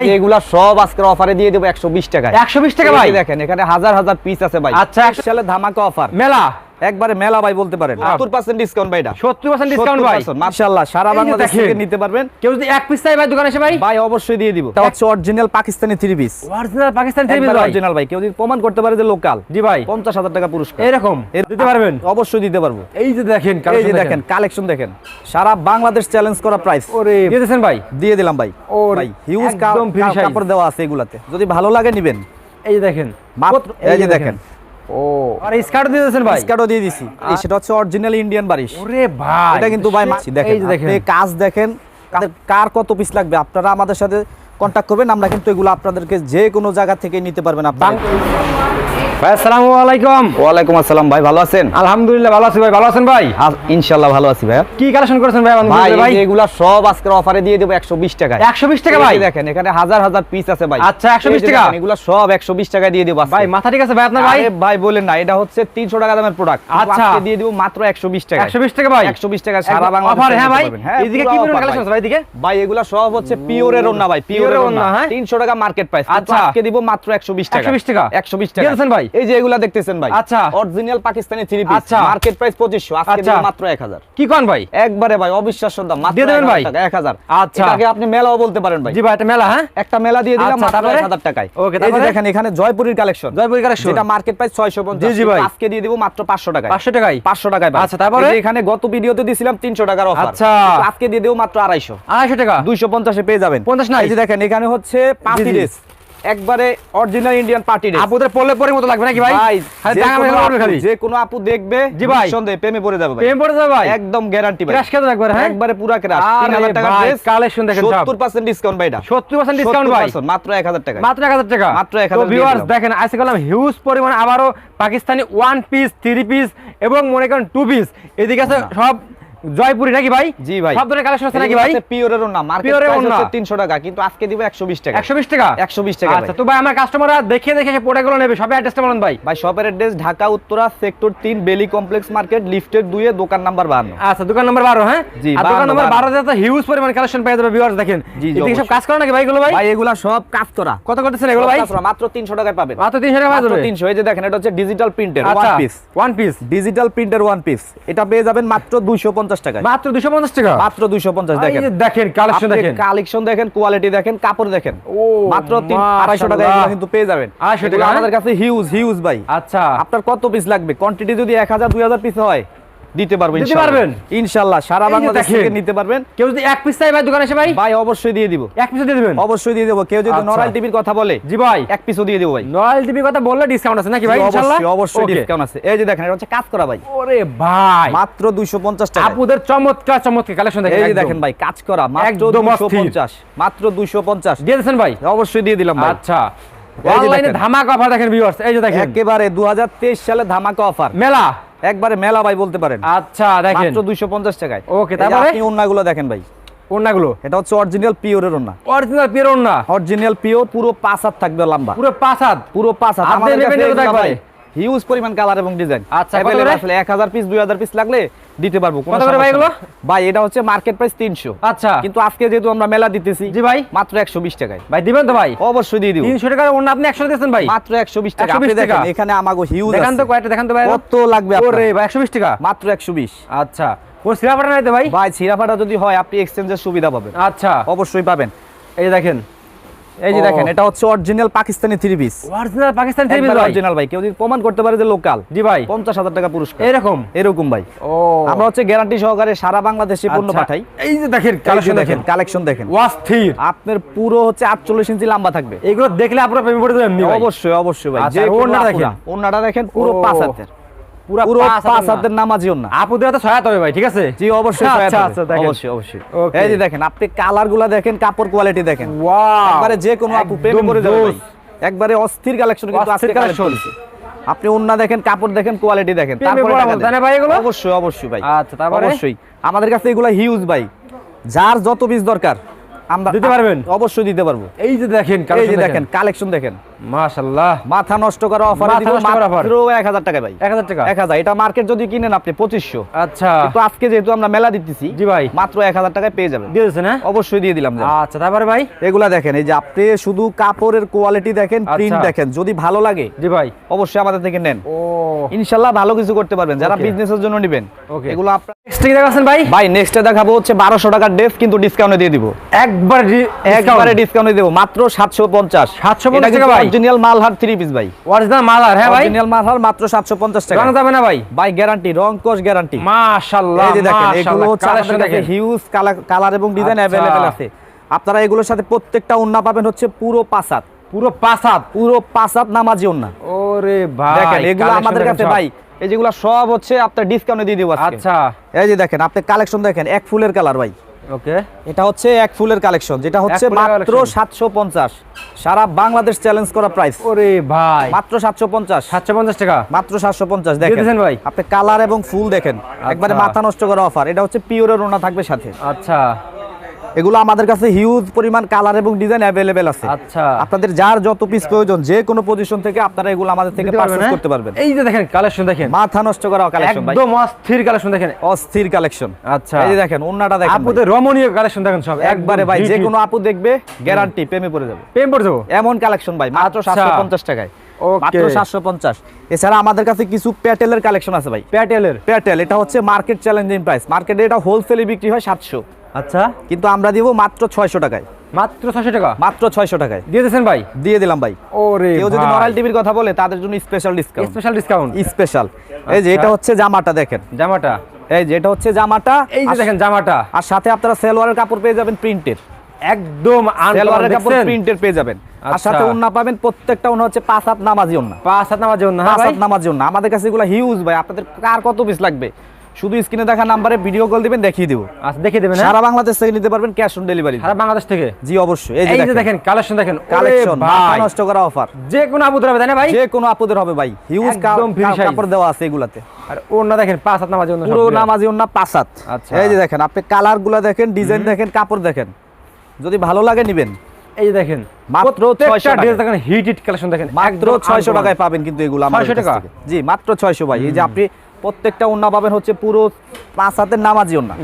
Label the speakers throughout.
Speaker 1: এগুলা সব আজকের অফারে দিয়ে দেবো একশো বিশ টাকা
Speaker 2: 120 টাকা ভাই?
Speaker 1: দেখেন এখানে হাজার হাজার পিস আছে ভাই।
Speaker 2: আচ্ছা, একশো-
Speaker 1: সালে ধামাকা অফার
Speaker 2: মেলা।
Speaker 1: একবারে মেলা ভাই বলতে পারেন। সত্তর পার্সেন্ট ডিসকাউন্ট ভাই এটা।
Speaker 2: সত্তর পার্সেন্ট ডিসকাউন্ট ভাই।
Speaker 1: মার্শাল্লাহ সারা বাংলাদেশ থেকে নিতে পারবেন।
Speaker 2: কেউ যদি এক পিস চাই ভাই দোকানে এসে ভাই।
Speaker 1: ভাই অবশ্যই দিয়ে দিব। এটা হচ্ছে original Pakistani three piece
Speaker 2: original Pakistan ভাই।
Speaker 1: অরিজিনাল ভাই। কেউ যদি প্রমাণ করতে পারে যে লোকাল
Speaker 2: জি ভাই।
Speaker 1: পঞ্চাশ হাজার টাকা পুরস্কার।
Speaker 2: এরকম। দিতে পারবেন।
Speaker 1: অবশ্যই দিতে পারব।
Speaker 2: এই যে দেখেন
Speaker 1: এই যে দেখেন। কালেকশন দেখেন। সারা বাংলাদেশ চ্যালেঞ্জ করা প্রাইস
Speaker 2: ওরে দিয়ে দিয়েছেন ভাই?
Speaker 1: দিয়ে দিলাম ভাই।
Speaker 2: ওরে,
Speaker 1: হিউজ। কাপড় দেওয়া আছে এগুলাতে। যদি ভালো লাগে নিবেন।
Speaker 2: এই যে দেখেন।
Speaker 1: মাত্র এই যে দেখেন।
Speaker 2: ও। আর স্কার্ট দিয়ে দিয়েছেন ভাই?
Speaker 1: স্কার্টও দিয়ে দিছি। সেটা হচ্ছে অরিজিনাল ইন্ডিয়ান বারিশ।
Speaker 2: ওরে ভাই
Speaker 1: এটা কিন্তু ভাই দেখেন কাজ দেখেন কার কত পিস লাগবে? আপনারা আমাদের সাথে কন্ট্যাক্ট করবেন। আমরা কিন্তু এগুলো আপনাদেরকে যে কোনো জায়গা থেকে নিতে পারবেন
Speaker 2: ভাই আলাইকুম।
Speaker 1: ওয়ালাইকুম আসসালাম ভাই ভালো আছেন?
Speaker 2: আলহামদুলিল্লাহ ভালো আছি ভাই। ভালো আছেন ভাই?
Speaker 1: ভালো আছি ভাই
Speaker 2: কি কালেকশন করেছেন ভাই
Speaker 1: ভাই
Speaker 2: ভাই?
Speaker 1: সব অফারে দিয়ে টাকায়।
Speaker 2: 120 টাকা ভাই?
Speaker 1: দেখেন এখানে হাজার হাজার পিস আছে ভাই।
Speaker 2: আচ্ছা 120 টাকা?
Speaker 1: সব 120 টাকায় দিয়ে
Speaker 2: ভাই মাথা ঠিক আছে ভাই আপনার ভাই?
Speaker 1: ভাই বলেন না এটা হচ্ছে 300 টাকা দামের প্রোডাক্ট
Speaker 2: আচ্ছা।
Speaker 1: দিয়ে দেব মাত্র 120 টাকা
Speaker 2: 120 টাকা ভাই?
Speaker 1: 120 টাকা সারা
Speaker 2: অফার হ্যাঁ ভাই? হ্যাঁ, এদিকে কি ভাই। এদিকে?
Speaker 1: ভাই এগুলা সব হচ্ছে পিওরের ওন্না ভাই পিওর 300 জয়পুরের কালেকশন জয়পুরের মার্কেট প্রাইস ছয়শো
Speaker 2: জি ভাই।
Speaker 1: আজকে দিয়ে দিব মাত্র পাঁচশো টাকা
Speaker 2: 500 টাকায়?
Speaker 1: 500 টাকায়
Speaker 2: আচ্ছা তারপরে?
Speaker 1: এখানে গত ভিডিওতে দিয়েছিলাম তিনশো টাকার আজকে দিয়ে দেব মাত্র 250
Speaker 2: 250 টাকা?
Speaker 1: দুইশো পঞ্চাশে পেয়ে যাবেন।
Speaker 2: 50
Speaker 1: না দেখেন এখানে হচ্ছে। ড্রেস। একবারে অরিজিনাল ইন্ডিয়ান পার্টি
Speaker 2: আপুদের পড়লে পরে মতো লাগবে নাকি ভাই?
Speaker 1: যে কোনো আপু- দেখবে
Speaker 2: জি ভাই।
Speaker 1: সন্দেহে প্রেমে পড়ে যাবে
Speaker 2: প্রেম পড়ে যাবে ভাই।
Speaker 1: একদম গ্যারান্টি ভাই।
Speaker 2: খেতে একবার হ্যাঁ?
Speaker 1: একবারে পুরা
Speaker 2: আরে
Speaker 1: 3000 টাকা ড্রেস
Speaker 2: collection দেখেন সব।
Speaker 1: 70% ডিসকাউন্ট ভাই এটা।
Speaker 2: 70% ডিসকাউন্ট ভাই।
Speaker 1: মাত্র 1000 টাকা
Speaker 2: মাত্র 1000 টাকা।
Speaker 1: মাত্র 1000
Speaker 2: তো ভিউয়ার্স দেখেন আজকে করলাম হিউজ পরিমাণ আবারও Pakistani one piece three piece এবং মনে করেন টু পিস এদিকে আছে সব জয়পুরি নাকি ভাই?
Speaker 1: জি ভাই।
Speaker 2: সব ধরনের কালেকশন আছে নাকি ভাই?
Speaker 1: পিওরের না মার্কেট প্রাইস হচ্ছে 300 টাকা কিন্তু আজকে দিব 120 টাকা।
Speaker 2: 120 টাকা?
Speaker 1: 120 টাকা
Speaker 2: আচ্ছা তো ভাই আমার কাস্টমাররা দেখে দেখে সে প্রোডাক্টগুলো নেবে। সবাই অ্যাড্রেসটা বলুন ভাই।
Speaker 1: ভাই শপের address Dhaka Uttara sector 3 Beli complex market লিফটের 2 এ দোকান নাম্বার 52
Speaker 2: আচ্ছা দোকান নাম্বার 12 হ্যাঁ?
Speaker 1: জি,
Speaker 2: আর দোকান নাম্বার
Speaker 1: 12
Speaker 2: 12 তে হিউজ পরিমাণ কালেকশন পেয়ে যাবে ভিউয়ার্স দেখেন।
Speaker 1: জি,
Speaker 2: এদিকে সব কাজ করে নাকি ভাই এগুলো ভাই?
Speaker 1: ভাই এগুলা সব কাজ করা
Speaker 2: কত করতেছেন এগুলো ভাই?
Speaker 1: সব মাত্র 300 টাকায় পাবেন।
Speaker 2: মাত্র 300 টাকা
Speaker 1: মাত্র 300 এই যে দেখেন এটা হচ্ছে ডিজিটাল প্রিন্টের one piece
Speaker 2: one piece
Speaker 1: digital প্রিন্টের ওয়ান পিস এটা পেয়ে যাবেন মাত্র 250 টাকায়।
Speaker 2: মাত্র 250 টাকা?
Speaker 1: মাত্র 250
Speaker 2: এই
Speaker 1: দেখেন।
Speaker 2: দেখেন কালেকশন দেখেন।
Speaker 1: কালেকশন দেখেন কোয়ালিটি দেখেন কাপড় দেখেন। মাত্র তিন আড়াইশো টাকা এগুলো কিন্তু পেয়ে যাবেন।
Speaker 2: 250 টাকা, হ্যাঁ?
Speaker 1: আমাদের কাছে হিউজ হিউজ ভাই।
Speaker 2: আচ্ছা।
Speaker 1: আপনার কত পিস লাগবে? কোয়ান্টিটি যদি এক হাজার দুই হাজার পিস হয় দিতে পারব
Speaker 2: দিতে পারবেন?
Speaker 1: ইনশাল্লাহ সারা বাংলাদেশ। থেকে নিতে পারবেন।
Speaker 2: কেউ যদি এক পিস চাই ভাই দোকানে এসে ভাই?
Speaker 1: ভাই অবশ্যই দিয়ে দিব।
Speaker 2: এক পিস দিয়ে দিবেন?
Speaker 1: অবশ্যই দিয়ে দেবো। কেউ যদি
Speaker 2: আচ্ছা।
Speaker 1: নরাল টিভির কথা বলে
Speaker 2: জি ভাই।
Speaker 1: এক পিসও দিয়ে দেবো ভাই।
Speaker 2: নয়াল টিভি কথা বললে ডিসকাউন্ট আছে নাকি ভাই ইনশাআল্লাহ?
Speaker 1: অবশ্যই অবশ্যই ডিসকাউন্ট আছে। এই যে দেখেন এটা হচ্ছে কাজ করা ভাই।
Speaker 2: ওরে ভাই।
Speaker 1: মাত্র 250 টাকা।
Speaker 2: আপুদের চমৎকার চমৎকার কালেকশন দেখেন
Speaker 1: এই যে দেখেন ভাই কাজ করা মাত্র 250 মাত্র 250
Speaker 2: দিয়ে দিয়েছেন ভাই?
Speaker 1: অবশ্যই দিয়ে দিলাম ভাই।
Speaker 2: আচ্ছা। অনলাইনে
Speaker 1: দেখেন।
Speaker 2: ধামাক অফার দেখেন ভিউয়ার্স এই যে দেখেন।
Speaker 1: একেবারে 2023 সালে ধামাকা অফার
Speaker 2: মেলা।
Speaker 1: একবারে মেলা ভাই বলতে পারেন।
Speaker 2: আচ্ছা দেখেন।
Speaker 1: মাত্র 250 টাকায়। ওকে
Speaker 2: তারপরে?
Speaker 1: আপনি ওন্নাগুলো দেখেন ভাই।
Speaker 2: ওন্নাগুলো
Speaker 1: এটা হচ্ছে অরিজিনাল পিওরের ওন্না
Speaker 2: অরিজিনাল পিওর ওন্না
Speaker 1: অরিজিনাল পিওর পুরো পাঁচ হাত থাকবে লম্বা।
Speaker 2: পুরো পাঁচ হাত?
Speaker 1: পুরো পাঁচ হাত।
Speaker 2: আপনি
Speaker 1: আমাদের কাছে ভাই হিউজ পরিমাণ কালার এবং ডিজাইন
Speaker 2: আচ্ছা?
Speaker 1: আসলে 1000 পিস 2000 পিস লাগলে দিতে পারব
Speaker 2: কত করে ভাই এগুলো?
Speaker 1: ভাই এটা হচ্ছে মার্কেট প্রাইস 300
Speaker 2: আচ্ছা।
Speaker 1: কিন্তু আজকে যেহেতু আমরা মেলা দিতেছি
Speaker 2: জি ভাই।
Speaker 1: মাত্র 120 টাকায়।
Speaker 2: ভাই দিবেন তো ভাই?
Speaker 1: অবশ্যই দিয়ে দিব।
Speaker 2: তিনশো টাকার ওন্না আপনি একশো দিয়েছেন ভাই?
Speaker 1: মাত্র 120 টাকা। আপনি দেখেন এখানে আমাগো হিউজ
Speaker 2: দেখান তো কয়টা দেখান তো ভাই।
Speaker 1: কত লাগবে
Speaker 2: ওরে
Speaker 1: আপনার
Speaker 2: ভাই একশো বিশ টাকা?
Speaker 1: মাত্র 120
Speaker 2: আচ্ছা। কোন সিরা ফাটা নাই তো ভাই?
Speaker 1: ভাই ছিড়াফাটা যদি হয় আপনি এক্সচেঞ্জের সুবিধা পাবেন।
Speaker 2: আচ্ছা।
Speaker 1: অবশ্যই পাবেন।
Speaker 2: এই দেখেন
Speaker 1: এই যে দেখেন এটা হচ্ছে original Pakistani three piece
Speaker 2: original Pakistan TV ভাই।
Speaker 1: অরিজিনাল ভাই কেউ যদি প্রমাণ করতে পারে যে লোকাল
Speaker 2: জি ভাই।
Speaker 1: পঞ্চাশ হাজার টাকা পুরস্কার।
Speaker 2: এরকম?
Speaker 1: এরকম ভাই।
Speaker 2: ও।
Speaker 1: আমরা হচ্ছে গ্যারান্টি সহকারে সারা বাংলাদেশে পণ্য
Speaker 2: আচ্ছা।
Speaker 1: পাঠাই।
Speaker 2: এই যে দেখেন
Speaker 1: কালেকশন দেখেন কালেকশন দেখেন।
Speaker 2: ওয়াস্থির
Speaker 1: আপনার পুরো হচ্ছে আটচল্লিশ ইঞ্চি লম্বা থাকবে।
Speaker 2: এগুলো দেখলে আপনারা প্রেমে পড়ে যাবেন
Speaker 1: অবশ্যই অবশ্যই ভাই।
Speaker 2: আচ্ছা,
Speaker 1: যে ওন্না
Speaker 2: দেখেন।
Speaker 1: ওন্নাটা দেখেন পুরো। পাঁচ হাতের।
Speaker 2: পুরো
Speaker 1: পুরো
Speaker 2: পাঁচ
Speaker 1: পাঁচ
Speaker 2: হাতের
Speaker 1: হাতের নামাজি
Speaker 2: আপুদের হাতে সহায়তা হবে ভাই ঠিক আছে?
Speaker 1: জি অবশ্যই
Speaker 2: আচ্ছা, আচ্ছা,
Speaker 1: অবশ্যই অবশ্যই। এই যে দেখেন আপনি গুলা দেখেন কাপড় কোয়ালিটি দেখেন।
Speaker 2: ওয়াও
Speaker 1: একবারে যে কোনো আপু প্রেমে পড়ে যাবে একবারে অস্থির কালেকশন কিন্তু
Speaker 2: অস্থির
Speaker 1: কালেকশন আপনি ওন্না দেখেন কাপড় দেখেন কোয়ালিটি দেখেন। তারপরে
Speaker 2: ভাই এগুলো?
Speaker 1: অবশ্যই অবশ্যই ভাই।
Speaker 2: আচ্ছা, তারপরে?
Speaker 1: অবশ্যই। আমাদের কাছে এগুলা হিউজ ভাই। যার যত পিস দরকার আমরা
Speaker 2: দিতে পারবেন?
Speaker 1: অবশ্যই দিতে পারব।
Speaker 2: এই যে দেখেন
Speaker 1: এই যে দেখেন। কালেকশন দেখেন।
Speaker 2: মাশাআল্লাহ।
Speaker 1: মাথা নষ্ট করা অফার দিব। মাত্র 1000 টাকা ভাই।
Speaker 2: 1000 টাকা?
Speaker 1: 1000 এটা মার্কেট যদি কিনেন আপনি 2500
Speaker 2: আচ্ছা।
Speaker 1: কিন্তু আজকে যেহেতু আমরা মেলা দিতেছি
Speaker 2: জি ভাই।
Speaker 1: মাত্র 1000 টাকায় পেয়ে যাবেন।
Speaker 2: দিয়ে দিচ্ছেন হ্যাঁ?
Speaker 1: অবশ্যই দিয়ে দিলাম
Speaker 2: আচ্ছা তারপরে ভাই?
Speaker 1: এগুলা দেখেন এই যে আপনি শুধু কাপড়ের কোয়ালিটি দেখেন প্রিন্ট
Speaker 2: আচ্ছা।
Speaker 1: দেখেন যদি ভালো লাগে
Speaker 2: জি ভাই।
Speaker 1: অবশ্যই আমাদের থেকে নেন।
Speaker 2: ও।
Speaker 1: ইনশাল্লাহ ভালো কিছু করতে পারবেন যারা. বিজনেসের জন্য নেবেন. এগুলো আপনার
Speaker 2: নেক্সট কি দেখাচ্ছেন ভাই?
Speaker 1: ভাই নেক্সটে দেখাবো হচ্ছে বারোশো টাকার ড্রেস কিন্তু ডিসকাউন্টে দিয়ে দিব।
Speaker 2: একবার
Speaker 1: একবারে ডিসকাউন্টে দেবো মাত্র সাতশো পঞ্চাশ।
Speaker 2: 750 টাকা ভাই?
Speaker 1: অরিজিনাল মালহার থ্রি পিস ভাই।
Speaker 2: অরিজিনাল মালার হ্যাঁ ভাই।
Speaker 1: অরিজিনাল মালহার মাত্র সাতশো পঞ্চাশ টাকা।
Speaker 2: রং যাবে না ভাই।
Speaker 1: ভাই গ্যারান্টি রং কোষ গ্যারান্টি
Speaker 2: মাশাআল্লাহ
Speaker 1: এই যে দেখেন এগুলো হচ্ছে হিউজ কালার এবং ডিজাইন
Speaker 2: আচ্ছা।
Speaker 1: অ্যাভেলেবেল আছে। আপনারা এগুলোর সাথে প্রত্যেকটা ওন্না পাবেন হচ্ছে পুরো পাসাত
Speaker 2: পুরো পাসাত
Speaker 1: পুরো পাসাত নামাজি ওন্না
Speaker 2: ওরে ভাই
Speaker 1: দেখেন এগুলো আমাদের কাছে ভাই এই যেগুলো সব হচ্ছে আপনার ডিসকাউন্টে দিয়ে দিব আজকে।
Speaker 2: আচ্ছা।
Speaker 1: এই যে দেখেন আপনি কালেকশন দেখেন এক ফুলের কালার ভাই।
Speaker 2: ওকে।
Speaker 1: এটা হচ্ছে এক ফুলের কালেকশন যেটা হচ্ছে মাত্র
Speaker 2: collection।
Speaker 1: সাতশো পঞ্চাশ। সারা বাংলাদেশ চ্যালেঞ্জ করা প্রাইস
Speaker 2: ওরে ভাই।
Speaker 1: মাত্র সাতশো পঞ্চাশ।
Speaker 2: সাতশো পঞ্চাশ টাকা?
Speaker 1: মাত্র সাতশো পঞ্চাশ
Speaker 2: দিয়ে
Speaker 1: দেখেন
Speaker 2: ভাই?
Speaker 1: আপনি কালার এবং ফুল দেখেন। একবারে
Speaker 2: আচ্ছা।
Speaker 1: মাথা নষ্ট করা অফার এটা হচ্ছে পিওরের ওনা থাকবে সাথে।
Speaker 2: আচ্ছা।
Speaker 1: এগুলো আমাদের কাছে হিউজ পরিমাণ কালার এবং ডিজাইন অ্যাভেলেবেল আছে।
Speaker 2: আচ্ছা।
Speaker 1: আপনাদের যার যত পিস প্রয়োজন যে কোনো পজিশন থেকে আপনারা এগুলো আমাদের থেকে পারচেজ
Speaker 2: হ্যাঁ?
Speaker 1: করতে পারবেন।
Speaker 2: এই যে দেখেন কালেকশন দেখেন।
Speaker 1: মাথা নষ্ট করা কালেকশন ভাই।
Speaker 2: একদম অস্থির কালেকশন দেখেন।
Speaker 1: অস্থির কালেকশন
Speaker 2: আচ্ছা।
Speaker 1: এই যে দেখেন ওন্নাটা দেখেন
Speaker 2: আপুদের রমণীয় কালেকশন দেখেন সব।
Speaker 1: একবারে ভাই যে কোনো আপু দেখবে গ্যারান্টি প্রেমে পড়ে যাবে।
Speaker 2: পেম পড়ছো
Speaker 1: এমন কালেকশন ভাই মাত্র
Speaker 2: আচ্ছা।
Speaker 1: সাতশো পঞ্চাশ টাকায়। মাত্র এছাড়া আমাদের কাছে কিছু প্যাটেলের কালেকশন আছে ভাই।
Speaker 2: প্যাটেলের?
Speaker 1: প্যাটেল এটা হচ্ছে মার্কেট চ্যালেঞ্জিং প্রাইস মার্কেটে এটা হোলসেলে বিক্রি হয় সাতশো।
Speaker 2: আচ্ছা।
Speaker 1: কিন্তু আমরা দিব মাত্র ছয়শো টাকায়।
Speaker 2: মাত্র ছশো টাকা?
Speaker 1: মাত্র ছয়শো টাকায়।
Speaker 2: দিয়ে দিয়েছেন ভাই?
Speaker 1: দিয়ে দিলাম ভাই।
Speaker 2: ওরে
Speaker 1: কেউ যদি নরাল টিভির কথা বলে তাদের জন্য special discount
Speaker 2: special discount
Speaker 1: special এই যে
Speaker 2: আচ্ছা।
Speaker 1: এটা হচ্ছে জামাটা দেখেন।
Speaker 2: জামাটা?
Speaker 1: এই যে এটা হচ্ছে জামাটা।
Speaker 2: এই যে দেখেন জামাটা।
Speaker 1: আর সাথে আপনারা সেলোয়ারের কাপড় পেয়ে যাবেন প্রিন্টের।
Speaker 2: একদম
Speaker 1: সেলোয়ারের কাপড় প্রিন্টের পেয়ে যাবেন। আর
Speaker 2: আচ্ছা।
Speaker 1: সাথে ওন্না পাবেন প্রত্যেকটা ওন্না হচ্ছে পাঁচ হাত নামাজি ওন্না
Speaker 2: পাঁচ হাত নামার জন্য হ্যাঁ
Speaker 1: পাঁচ হাত নামার জন্য আমাদের কাছে এগুলো হিউজ ভাই। আপনাদের কার কত পিস লাগবে? শুধু স্ক্রিনে দেখা নাম্বারে ভিডিও কল দিবেন দেখিয়ে দিব।
Speaker 2: আচ্ছা দেখে দেবেন হ্যাঁ?
Speaker 1: সারা বাংলাদেশ থেকে নিতে পারবেন ক্যাশ অন ডেলিভারি
Speaker 2: সারা বাংলাদেশ থেকে?
Speaker 1: জি অবশ্যই। এই
Speaker 2: যে
Speaker 1: দেখেন।
Speaker 2: কালেকশন দেখেন।
Speaker 1: কালেকশন
Speaker 2: ভাই।
Speaker 1: নষ্ট করা অফার
Speaker 2: যে কোনো আপুদের হবে তাই না ভাই?
Speaker 1: যে কোনো আপুদের হবে ভাই। হিউজ কাপড় দেওয়া আছে এগুলাতে।
Speaker 2: আর ওর না দেখেন পাঁচ হাত জন্য সব
Speaker 1: পুরো নামাজি ওন্না পাঁচ হাত।
Speaker 2: আচ্ছা।
Speaker 1: এই যে দেখেন আপনি কালারগুলা দেখেন ডিজাইন দেখেন কাপড় দেখেন। যদি ভালো লাগে নিবেন।
Speaker 2: এই যে দেখেন
Speaker 1: মাত্র 600 টাকা।
Speaker 2: ড্রেস দেখেন হিট হিট কালেকশন দেখেন
Speaker 1: মাত্র
Speaker 2: একদম
Speaker 1: ছয়শো
Speaker 2: uncommon।
Speaker 1: টাকায় পাবেন কিন্তু এগুলো আমাদের
Speaker 2: 600 টাকা?
Speaker 1: জি মাত্র ছয়শো ভাই। এই যে আপনি প্রত্যেকটা ওন্না পাবেন হচ্ছে পুরো পাঁচ হাতের নামাজি ওন্না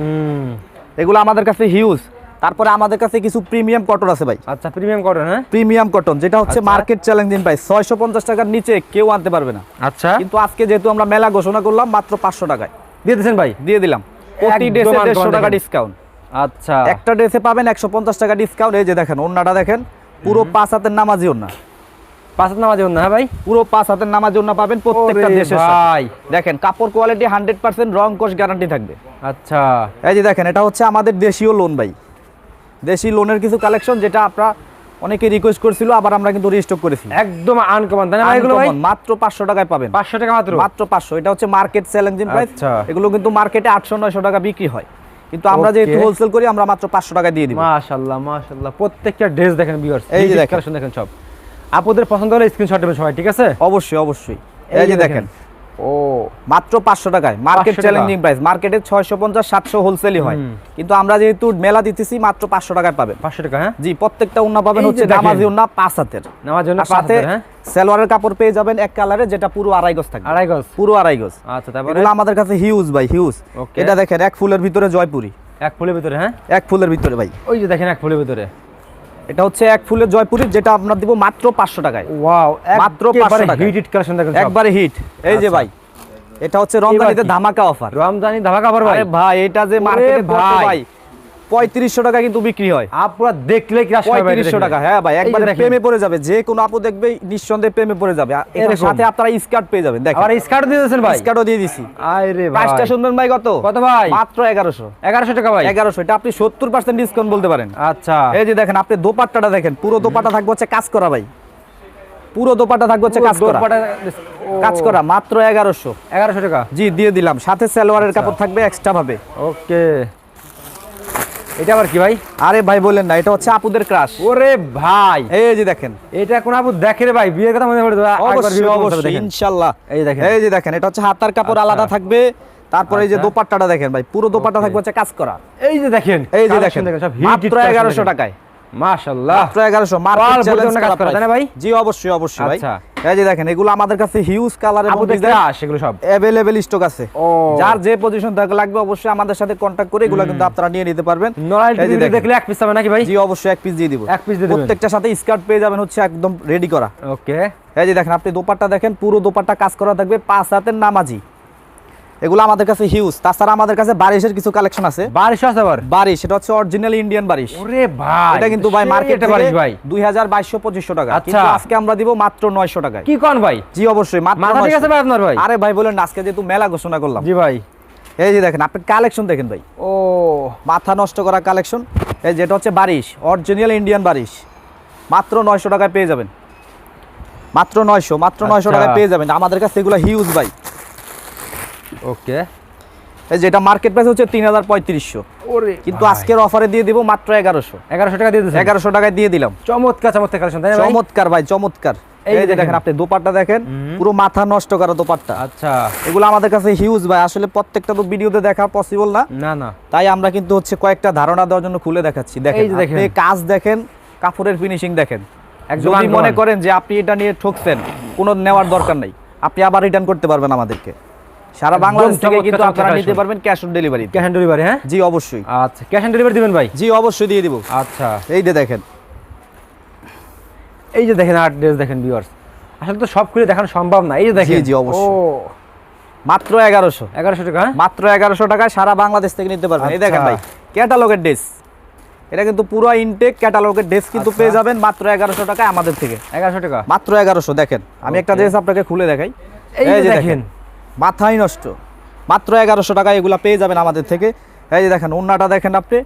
Speaker 1: এগুলো আমাদের কাছে হিউজ তারপরে আমাদের কাছে কিছু প্রিমিয়াম কটন আছে ভাই।
Speaker 2: আচ্ছা প্রিমিয়াম করেন হ্যাঁ?
Speaker 1: প্রিমিয়াম কটন যেটা হচ্ছে। মার্কেট চ্যালেঞ্জিং প্রাইস ছয়শো পঞ্চাশ টাকার নিচে কেউ আনতে পারবে না।
Speaker 2: আচ্ছা।
Speaker 1: কিন্তু আজকে যেহেতু আমরা মেলা ঘোষণা করলাম মাত্র পাঁচশো টাকায়।
Speaker 2: দিয়ে দিয়েছেন ভাই?
Speaker 1: দিয়ে দিলাম। প্রতি ড্রেসে
Speaker 2: uncommon
Speaker 1: দেড়শো টাকা ডিসকাউন্ট
Speaker 2: আচ্ছা।
Speaker 1: একটা ড্রেসে পাবেন একশো পঞ্চাশ টাকা ডিসকাউন্ট এই যে দেখেন ওন্নাটা দেখেন পুরো পাঁচ হাতের নামাজি ওন্না
Speaker 2: পাঁচ হাত হ্যাঁ ভাই?
Speaker 1: পুরো পাঁচ হাতের নামাজি ওন্না পাবেন প্রত্যেকটা দেশের
Speaker 2: ভাই।
Speaker 1: দেখেন কাপড় কোয়ালিটি হান্ড্রেড পার্সেন্ট রং কোষ গ্যারান্টি থাকবে।
Speaker 2: আচ্ছা।
Speaker 1: এই যে দেখেন এটা হচ্ছে আমাদের দেশীয় লোন ভাই। দেশি লোনের কিছু কালেকশন যেটা আপনারা অনেকে রিকোয়েস্ট করছিল আবার আমরা কিন্তু রিস্টক করেছি।
Speaker 2: একদম আনকমন তাই না এগুলো ভাই?
Speaker 1: মাত্র পাঁচশো টাকায় পাবেন।
Speaker 2: পাঁচশো টাকা মাত্র?
Speaker 1: মাত্র পাঁচশো। এটা হচ্ছে মার্কেট চ্যালেঞ্জিং প্রাইস
Speaker 2: আচ্ছা।
Speaker 1: এগুলো কিন্তু মার্কেটে আটশো নয়শো টাকা বিক্রি হয়। কিন্তু আমরা. যেহেতু হোলসেল করি আমরা মাত্র পাঁচশো টাকা দিয়ে দিব।
Speaker 2: মাশাআল্লাহ মাশাআল্লাহ প্রত্যেকটা ড্রেস দেখেন ভিউয়ার্স
Speaker 1: এই যে
Speaker 2: কালেকশন দেখেন সব। আপুদের পছন্দ হলে স্ক্রিনশট দেবেন সবাই ঠিক আছে?
Speaker 1: অবশ্যই অবশ্যই। এই যে দেখেন
Speaker 2: ও
Speaker 1: মাত্র পাঁচশো টাকায়। মার্কেট চ্যালেঞ্জিং প্রাইস মার্কেটে ছয়শো পঞ্চাশ সাতশো হোলসেলই হয়। কিন্তু আমরা যেহেতু মেলা দিতেছি মাত্র পাঁচশো টাকায় পাবেন।
Speaker 2: পাঁচশো টাকা হ্যাঁ?
Speaker 1: জি প্রত্যেকটা উন্না পাবেন হচ্ছে নামাজি উন্না পাঁচ হাতের।
Speaker 2: জন্য
Speaker 1: আর সাথে
Speaker 2: হ্যাঁ?
Speaker 1: সালোয়ারের কাপড় পেয়ে যাবেন এক কালারে যেটা পুরো আড়াই গজ থাকবে।
Speaker 2: আড়াই গজ?
Speaker 1: পুরো আড়াই গজ।
Speaker 2: আচ্ছা তারপরে?
Speaker 1: আমাদের কাছে হিউজ ভাই হিউজ এটা দেখেন এক ফুলের ভিতরে জয়পুরি।
Speaker 2: এক ফুলের ভিতরে হ্যাঁ?
Speaker 1: এক ফুলের ভিতরে ভাই।
Speaker 2: ওই যে দেখেন এক ফুলের ভিতরে।
Speaker 1: এটা হচ্ছে এক ফুলের জয়পুরি যেটা আপনার দিব মাত্র পাঁচশো টাকায়।
Speaker 2: ওয়াও
Speaker 1: মাত্র 500 টাকা।
Speaker 2: হিট হিট কালেকশন দেখেন
Speaker 1: একবারে হিট এই যে
Speaker 2: আচ্ছা।
Speaker 1: ভাই এটা হচ্ছে রমজানিতে ধামাকা অফার
Speaker 2: রমজানি ধামাকা অফার ভাই?
Speaker 1: ভাই এটা যে মার্কেটে
Speaker 2: ভাই।
Speaker 1: পঁয়ত্রিশশো টাকা কিন্তু বিক্রি হয়।
Speaker 2: আপুরা দেখলে
Speaker 1: পঁয়ত্রিশশো টাকা হ্যাঁ ভাই একবারে। প্রেমে পড়ে যাবে যে কোনো আপু দেখবে নিঃসন্দেহে প্রেমে পড়ে যাবে। সাথে আপনারা স্কার্ট পেয়ে যাবেন দেখেন।
Speaker 2: স্কার্ট দিয়ে দিয়েছেন ভাই।
Speaker 1: স্কার্টও দিয়ে দিছি।
Speaker 2: আরে ভাই।
Speaker 1: প্রাইসটা শুনবেন ভাই কত?
Speaker 2: কত ভাই?
Speaker 1: মাত্র
Speaker 2: টাকা ভাই।
Speaker 1: এটা আপনি সত্তর পার্সেন্ট ডিসকাউন্ট বলতে পারেন।
Speaker 2: আচ্ছা।
Speaker 1: এই যে দেখেন আপনি দোপাট্টাটা দেখেন পুরো দোপাট্টা থাকবে হচ্ছে কাজ করা ভাই। পুরো দোপাটা থাকবে হচ্ছে কাজ করা। কাজ করা মাত্র এগারোশো।
Speaker 2: এগারোশো টাকা?
Speaker 1: জি দিয়ে দিলাম। সাথে সালোয়ারের কাপড় থাকবে এক্সট্রা ভাবে।
Speaker 2: ওকে। এটা আবার কি ভাই?
Speaker 1: আরে ভাই বলেন না এটা হচ্ছে আপুদের ক্রাশ
Speaker 2: ওরে ভাই।
Speaker 1: এই যে দেখেন।
Speaker 2: এটা কোন আপু দেখে রে ভাই বিয়ের কথা মনে পড়ে
Speaker 1: অবশ্যই ইনশাআল্লাহ
Speaker 2: এই দেখেন।
Speaker 1: এই যে দেখেন এটা হচ্ছে হাতার কাপড়
Speaker 2: আচ্ছা।
Speaker 1: আলাদা থাকবে। তারপরে এই যে
Speaker 2: আচ্ছা।
Speaker 1: দোপাট্টাটা দেখেন ভাই পুরো দোপাট্টা থাকবে হচ্ছে কাজ করা।
Speaker 2: এই যে দেখেন
Speaker 1: এই যে দেখেন। মাত্র
Speaker 2: collection
Speaker 1: এগারোশো
Speaker 2: দেখেন।
Speaker 1: টাকায়।
Speaker 2: মাশাআল্লাহ
Speaker 1: মাত্র এগারোশো মার্কেট চ্যালেঞ্জ
Speaker 2: কাজ করা, তাই ভাই?
Speaker 1: জি অবশ্যই অবশ্যই ভাই।
Speaker 2: আচ্ছা।
Speaker 1: এই যে দেখেন এগুলো আমাদের কাছে হিউজ কালার এবং
Speaker 2: ডিজাইন এগুলো সব।
Speaker 1: अवेलेबल স্টক আছে। যার যে পজিশন থাকে লাগবে অবশ্যই আমাদের সাথে কন্ট্যাক্ট করে এগুলো কিন্তু আপনারা নিয়ে নিতে পারবেন।
Speaker 2: দেখলে এক পিস হবে নাকি ভাই?
Speaker 1: জি অবশ্যই এক পিস দিয়ে দিব।
Speaker 2: এক পিস দিয়ে।
Speaker 1: প্রত্যেকটার সাথে স্কার্ট পেয়ে যাবেন হচ্ছে একদম রেডি করা।
Speaker 2: ওকে
Speaker 1: এই যে দেখেন আপনি দোপাট্টা দেখেন পুরো দোপাট্টা কাজ করা থাকবে পাঁচ হাতের নামাজি। এগুলো আমাদের কাছে হিউজ তাছাড়া আমাদের কাছে বারিশের কিছু কালেকশন আছে।
Speaker 2: বারিশ আছে আবার?
Speaker 1: বারিশ এটা হচ্ছে অরিজিনাল ইন্ডিয়ান বারিশ।
Speaker 2: ওরে ভাই
Speaker 1: এটা কিন্তু ভাই মার্কেট
Speaker 2: বারিশ ভাই।
Speaker 1: দুই হাজার বাইশশো পঁচিশশো টাকা।
Speaker 2: আচ্ছা।
Speaker 1: কিন্তু আজকে আমরা দিব মাত্র নয়শো টাকায়।
Speaker 2: কি কোন ভাই?
Speaker 1: জি অবশ্যই মাত্র
Speaker 2: মাথা ঠিক আছে ভাই আপনার ভাই?
Speaker 1: আরে ভাই বলেন আজকে যেহেতু মেলা ঘোষণা করলাম।
Speaker 2: জি ভাই।
Speaker 1: এই যে দেখেন আপনি কালেকশন দেখেন ভাই।
Speaker 2: ও।
Speaker 1: মাথা নষ্ট করা কালেকশন এই যেটা হচ্ছে বারিশ অরিজিনাল ইন্ডিয়ান বারিশ। মাত্র নয়শো টাকায় পেয়ে যাবেন। মাত্র নয়শো মাত্র নয়শো
Speaker 2: আচ্ছা।
Speaker 1: টাকায় পেয়ে যাবেন। আমাদের কাছে এগুলো হিউজ ভাই।
Speaker 2: ওকে।
Speaker 1: এই যেটা মার্কেট প্রাইস হচ্ছে তিন হাজার পঁয়ত্রিশশো।
Speaker 2: ওরে
Speaker 1: কিন্তু আজকের অফারে দিয়ে দিব মাত্র এগারোশো।
Speaker 2: এগারোশো টাকা দিয়ে দিয়েছেন?
Speaker 1: এগারোশো টাকায় দিয়ে দিলাম।
Speaker 2: চমৎকার চমৎকার কালেকশন তাই না ভাই?
Speaker 1: চমৎকার ভাই চমৎকার।
Speaker 2: এই
Speaker 1: যে
Speaker 2: দেখেন।
Speaker 1: আপনি দোপাট্টা দেখেন পুরো মাথা নষ্ট করা দোপাট্টা।
Speaker 2: আচ্ছা।
Speaker 1: এগুলো আমাদের কাছে হিউজ ভাই আসলে প্রত্যেকটা তো ভিডিওতে দেখা পসিবল না।
Speaker 2: না না।
Speaker 1: তাই আমরা কিন্তু হচ্ছে কয়েকটা ধারণা দেওয়ার জন্য খুলে দেখাচ্ছি। দেখেন। আপনি কাজ দেখেন কাপড়ের ফিনিশিং দেখেন। যদি মনে করেন। যে আপনি এটা নিয়ে ঠকছেন কোনো নেওয়ার দরকার নাই। আপনি আবার রিটার্ন করতে পারবেন আমাদেরকে। সারা বাংলাদেশ থেকে কিন্তু আপনারা নিতে পারবেন cash on delivery
Speaker 2: cash on delivery হ্যাঁ?
Speaker 1: জি অবশ্যই।
Speaker 2: আচ্ছা ক্যাশ অন ডেলিভারি দিবেন ভাই?
Speaker 1: জি অবশ্যই দিয়ে দিব।
Speaker 2: আচ্ছা।
Speaker 1: এই যে দেখেন।
Speaker 2: এই যে দেখেন ড্রেস দেখেন ভিউয়ার্স আসলে তো সব খুলে দেখানো সম্ভব না। এই যে দেখেন।
Speaker 1: জি, অবশ্যই। মাত্র এগারোশো।
Speaker 2: এগারোশো টাকা হ্যাঁ?
Speaker 1: মাত্র এগারোশো টাকায় সারা বাংলাদেশ থেকে নিতে পারবেন। এই দেখেন
Speaker 2: আচ্ছা।
Speaker 1: ভাই ক্যাটালগের ড্রেস এটা কিন্তু পুরো ইনটেক ক্যাটালগের ড্রেস কিন্তু
Speaker 2: আচ্ছা।
Speaker 1: পেয়ে যাবেন মাত্র এগারোশো টাকায় আমাদের থেকে।
Speaker 2: এগারোশো টাকা?
Speaker 1: মাত্র এগারোশো দেখেন। আমি একটা ড্রেস আপনাকে খুলে দেখাই।
Speaker 2: এই যে দেখেন।
Speaker 1: মাথাই নষ্ট। মাত্র এগারোশো টাকা এগুলা পেয়ে যাবেন আমাদের থেকে। এই যে দেখেন ওন্নাটা দেখেন আপনি।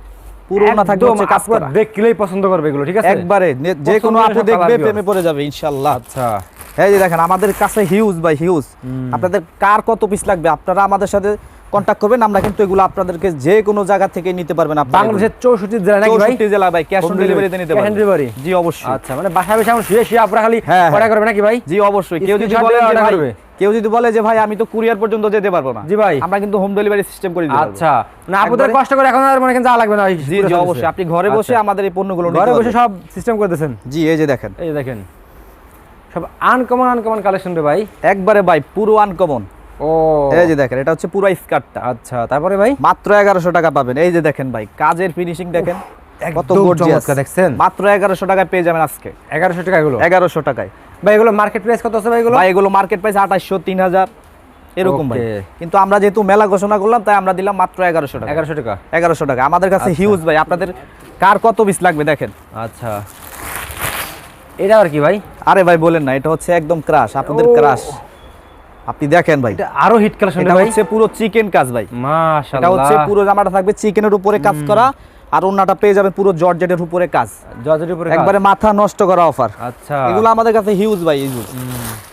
Speaker 1: পুরো ওন্না থাকবে হচ্ছে কাজ
Speaker 2: আপনারা
Speaker 1: করা।
Speaker 2: দেখলেই পছন্দ করবে এগুলো ঠিক আছে?
Speaker 1: একবারে নে- যে কোনো আপু দেখবে প্রেমে পড়ে যাবে ইনশাল্লাহ
Speaker 2: আচ্ছা।
Speaker 1: এই যে দেখেন আমাদের কাছে হিউজ বাই হিউজ আপনাদের কার কত পিস লাগবে? আপনারা আমাদের সাথে কন্ট্যাক্ট করবেন। আমরা কিন্তু এগুলো আপনাদেরকে যে কোনো জায়গা থেকে নিতে পারবেন আপনারা
Speaker 2: বাংলাদেশের চৌষট্টি জেলা নাকি ভাই?
Speaker 1: চৌষট্টি জেলা ভাই ক্যাশ অন ডেলিভারিতে নিতে পারবেন।
Speaker 2: Delivery?
Speaker 1: জি অবশ্যই।
Speaker 2: আচ্ছা মানে বাসায় বসে এখন শুয়ে শুয়ে আপনারা খালি
Speaker 1: হ্যাঁ,
Speaker 2: অর্ডার
Speaker 1: হ্যাঁ।
Speaker 2: করবে নাকি ভাই?
Speaker 1: জি অবশ্যই। কেউ যদি বলে যে ভাই
Speaker 2: করবে।
Speaker 1: কেউ যদি বলে যে ভাই আমি তো কুরিয়ার পর্যন্ত যেতে পারব না।
Speaker 2: জি ভাই।
Speaker 1: আমরা কিন্তু হোম ডেলিভারি সিস্টেম করে পারব।
Speaker 2: আচ্ছা না আপনাদের কষ্ট করে এখন আর মনে যাওয়া লাগবে না
Speaker 1: জি জি অবশ্যই। আপনি ঘরে বসে
Speaker 2: আচ্ছা।
Speaker 1: আমাদের এই পণ্যগুলো নিতে
Speaker 2: ঘরে বসে সব সিস্টেম করে দিয়েছেন
Speaker 1: জি এই যে দেখেন।
Speaker 2: এই যে দেখেন। সব আনকমন আনকমন কালেকশন রে ভাই।
Speaker 1: একবারে ভাই পুরো আনকমন
Speaker 2: ও।
Speaker 1: এই যে দেখেন এটা হচ্ছে পুরো স্কার্টটা।
Speaker 2: আচ্ছা তারপরে ভাই?
Speaker 1: মাত্র এগারোশো টাকা পাবেন। এই যে দেখেন ভাই কাজের ফিনিশিং দেখেন কত গর্জিয়াস
Speaker 2: দেখছেন?
Speaker 1: মাত্র এগারোশো টাকায় পেয়ে যাবেন আজকে।
Speaker 2: এগারোশো টাকা এগুলো?
Speaker 1: এগারোশো টাকায়।
Speaker 2: ভাই এগুলো মার্কেট প্রাইস কত আছে ভাই এগুলো?
Speaker 1: ভাই এগুলো মার্কেট প্রাইস আঠাশশো তিন হাজার এরকম ভাই। কিন্তু আমরা যেহেতু মেলা ঘোষণা করলাম তাই আমরা দিলাম মাত্র এগারোশো টাকা।
Speaker 2: এগারোশো টাকা?
Speaker 1: এগারোশো টাকা। আমাদের কাছে
Speaker 2: আচ্ছা।
Speaker 1: হিউজ ভাই। আপনাদের কার কত পিস লাগবে দেখেন।
Speaker 2: আচ্ছা। এটা আর কি ভাই?
Speaker 1: আরে ভাই বলেন না এটা হচ্ছে একদম ক্রাশ আপনাদের ক্রাশ আপনি দেখেন ভাই।
Speaker 2: এটা আরও হিট কালেকশন
Speaker 1: এটা হচ্ছে পুরো চিকেন কাজ ভাই।
Speaker 2: মাশাআল্লাহ।
Speaker 1: এটা হচ্ছে পুরো জামাটা থাকবে চিকেনের উপরে কাজ করা আর ওন্নাটা পেয়ে যাবেন পুরো জর্জেটের উপরে কাজ।
Speaker 2: জজের উপরে।
Speaker 1: একবারে মাথা নষ্ট করা অফার
Speaker 2: আচ্ছা।
Speaker 1: এগুলো আমাদের কাছে হিউজ ভাই হিউজ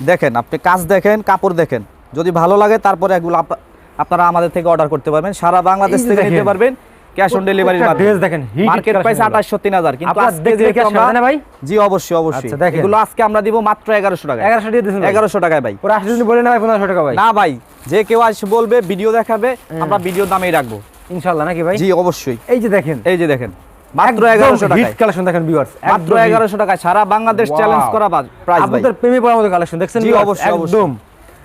Speaker 1: দেখেন আপনি কাজ দেখেন কাপড় দেখেন। যদি ভালো লাগে তারপরে এগুলো আপ- আপনারা আমাদের থেকে অর্ডার করতে পারবেন। সারা বাংলাদেশ থেকে নিতে পারবেন। ক্যাশ অন ডেলিভারি
Speaker 2: প্রত্যেকটা dress দেখেন,
Speaker 1: মার্কেট প্রাইস কিন্তু আজকে
Speaker 2: হবে না ভাই?
Speaker 1: জি অবশ্যই অবশ্যই।
Speaker 2: আচ্ছা,
Speaker 1: এগুলো আজকে আমরা দিব মাত্র এগারোশো টাকা
Speaker 2: এগারোশো দিয়ে দিয়েছেন এগারো
Speaker 1: এগারোশো টাকায় ভাই।
Speaker 2: আসলে বলে না ভাই পনেরোশো টাকা ভাই।
Speaker 1: না ভাই যে কেউ আসে বলবে ভিডিও দেখাবে আমরা ভিডিও দামেই রাখব।
Speaker 2: ইনশাল্লাহ নাকি ভাই?
Speaker 1: জি অবশ্যই।
Speaker 2: এই যে দেখেন।
Speaker 1: এই যে দেখেন মাত্র এগারোশো
Speaker 2: হিট
Speaker 1: টাকায়।
Speaker 2: কালেকশন দেখেন ভিউয়ার্স
Speaker 1: মাত্র এগারোশো টাকায়। সারা বাংলাদেশ চ্যালেঞ্জ করা প্রাইস ভাই।
Speaker 2: আপনাদের প্রেমে পড়ার মতো কালেকশন দেখছেন
Speaker 1: জি? অবশ্যই।
Speaker 2: একদম।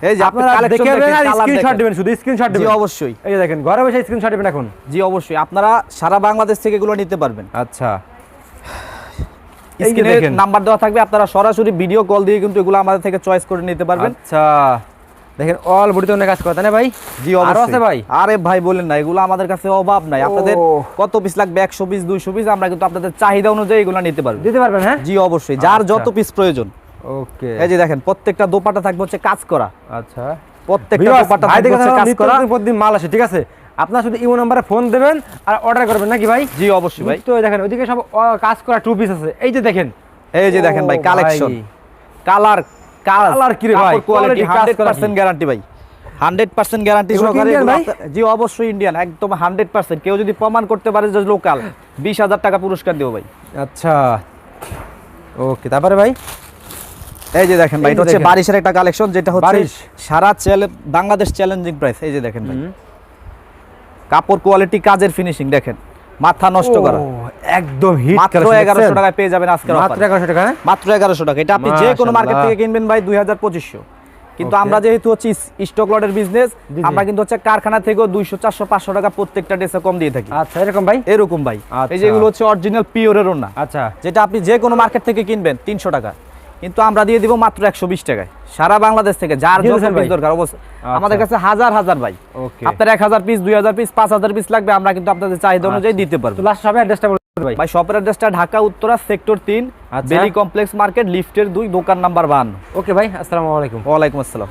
Speaker 1: এই যে আপনি
Speaker 2: আপনারা
Speaker 1: কালেকশন
Speaker 2: দেখে
Speaker 1: দেখেন
Speaker 2: আর স্ক্রিনশট দিবেন শুধু স্ক্রিনশট
Speaker 1: জি অবশ্যই।
Speaker 2: এই যে দেখেন ঘরে বসে স্ক্রিনশট দিবেন এখন।
Speaker 1: জি অবশ্যই। আপনারা সারা বাংলাদেশ থেকে এগুলো নিতে পারবেন।
Speaker 2: আচ্ছা।
Speaker 1: স্ক্রিনে
Speaker 2: দেখেন।
Speaker 1: নাম্বার দেওয়া থাকবে আপনারা সরাসরি ভিডিও কল দিয়ে কিন্তু এগুলো আমাদের থেকে চয়েস করে নিতে পারবেন।
Speaker 2: আচ্ছা। দেখেন অল বডিতে অনেক কাজ করে তাই না ভাই?
Speaker 1: জি অবশ্যই।
Speaker 2: আছে ভাই?
Speaker 1: আরে ভাই বলেন না এগুলো আমাদের কাছে অভাব নাই। আপনাদের কত পিস লাগবে? একশো পিস দুইশো পিস আমরা কিন্তু আপনাদের চাহিদা অনুযায়ী এগুলো নিতে পারব।
Speaker 2: দিতে পারবেন হ্যাঁ?
Speaker 1: জি অবশ্যই। যার
Speaker 2: আচ্ছা।
Speaker 1: যত পিস প্রয়োজন।
Speaker 2: ওকে
Speaker 1: এই যে দেখেন প্রত্যেকটা দোপাটা থাকবে হচ্ছে কাজ করা।
Speaker 2: আচ্ছা।
Speaker 1: প্রত্যেকটা দোপাটা
Speaker 2: ভাই
Speaker 1: থাকবে হচ্ছে কাজ করা।
Speaker 2: প্রতিদিন মাল আসে ঠিক আছে? আপনার শুধু ইমো নাম্বারে ফোন দেবেন আর অর্ডার করবেন নাকি ভাই?
Speaker 1: জি অবশ্যই ভাই।
Speaker 2: তো দেখেন ওইদিকে সব কাজ করা টু পিস আছে। এই যে দেখেন।
Speaker 1: এই যে দেখেন ভাই কালেকশন
Speaker 2: ভাই।
Speaker 1: কালার
Speaker 2: কি রে ভাই?
Speaker 1: কোয়ালিটি
Speaker 2: Quality কাজ
Speaker 1: হান্ড্রেড
Speaker 2: করা
Speaker 1: পার্সেন্ট গ্যারান্টি ভাই। হান্ড্রেড পার্সেন্ট গ্যারান্টি সহকারে জি অবশ্যই ইন্ডিয়ান একদম হান্ড্রেড পার্সেন্ট কেউ যদি প্রমাণ করতে পারে যে লোকাল বিশ হাজার টাকা পুরস্কার দেবো ভাই।
Speaker 2: আচ্ছা। ওকে তারপরে ভাই?
Speaker 1: এই যে দেখেন ভাই এটা হচ্ছে বারিশের একটা কালেকশন যেটা হচ্ছে সারা বাংলাদেশ চ্যালেঞ্জিং প্রাইস এই যে দেখেন ভাই। কাপড় কোয়ালিটি কাজের ফিনিশিং দেখেন। মাথা নষ্ট করা।
Speaker 2: একদম হিট
Speaker 1: মাত্র এগারোশো টাকায় পেয়ে যাবেন আজকের
Speaker 2: মাত্র
Speaker 1: offer।
Speaker 2: এগারোশো টাকা?
Speaker 1: মাত্র এগারোশো টাকা। এটা আপনি যে কোনো মার্কেট থেকে কিনবেন ভাই দুই হাজার পঁচিশশো। কিন্তু আমরা যেহেতু হচ্ছে স্টক লটের বিজনেস। আমরা কিন্তু হচ্ছে কারখানা থেকেও দুইশো চারশো পাঁচশো টাকা প্রত্যেকটা ড্রেসে কম দিয়ে থাকি।
Speaker 2: আচ্ছা এরকম ভাই?
Speaker 1: এরকম ভাই। এই
Speaker 2: আচ্ছা।
Speaker 1: যেগুলো হচ্ছে অরিজিনাল পিওরের না
Speaker 2: আচ্ছা।
Speaker 1: যেটা আপনি যে কোনো মার্কেট থেকে কিনবেন তিনশো টাকা। কিন্তু আমরা দিয়ে দিব মাত্র একশো বিশ টাকায়। সারা বাংলাদেশ থেকে যার যত পিস দরকার অবশ্যই।
Speaker 2: আচ্ছা।
Speaker 1: আমাদের কাছে হাজার হাজার ভাই। আপনার এক হাজার পিস দুই হাজার পিস পাঁচ হাজার পিস লাগবে আমরা কিন্তু আপনাদের চাহিদা অনুযায়ী দিতে পারব।
Speaker 2: লাস্ট অ্যাড্রেসটা ভাই।
Speaker 1: ভাই শপের অ্যাড্রেসটা ঢাকা উত্তরা সেক্টর তিন
Speaker 2: আচ্ছা।
Speaker 1: বেলি কমপ্লেক্স মার্কেট লিফটের দুই দোকান নাম্বার ওয়ান
Speaker 2: ওকে ভাই আসসালামু আলাইকুম।
Speaker 1: ওয়ালাইকুম আসসালাম।